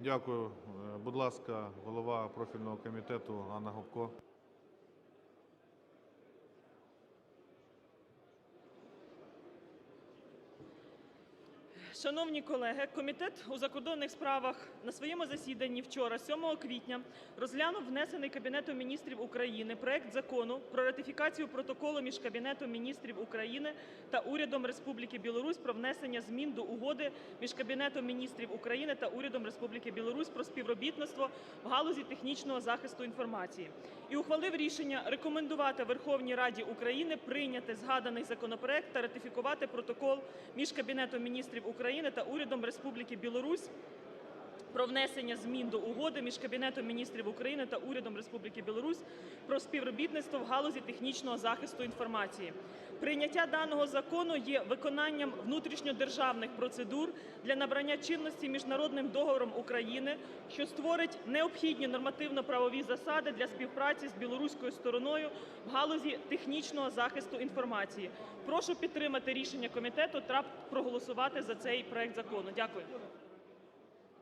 Дякую. Е, Будь ласка, голова профільного комітету Анна Гопко. Шановні колеги, комітет у закордонних справах на своєму засіданні вчора, 7 квітня, розглянув внесений Кабінетом міністрів України проект Закону про ратифікацію протоколу між Кабінетом міністрів України та Урядом Республіки Білорусь про внесення змін до Угоди між Кабінетом міністрів України та Урядом Республіки Білорусь про співробітництво в галузі технічного захисту інформації. І ухвалив рішення рекомендувати Верховній Раді України прийняти згаданий законопроект та ратифікувати протокол між Кабінетом міністрів України та Урядом Республіки Білорусь про внесення змін до Угоди між Кабінетом міністрів України та Урядом Республіки Білорусь про співробітництво в галузі технічного захисту інформації. Прийняття даного закону є виконанням внутрішньодержавних процедур для набрання чинності міжнародним договором України, що створить необхідні нормативно-правові засади для співпраці з білоруською стороною в галузі технічного захисту інформації. Прошу підтримати рішення комітету та проголосувати за цей проект закону. Дякую.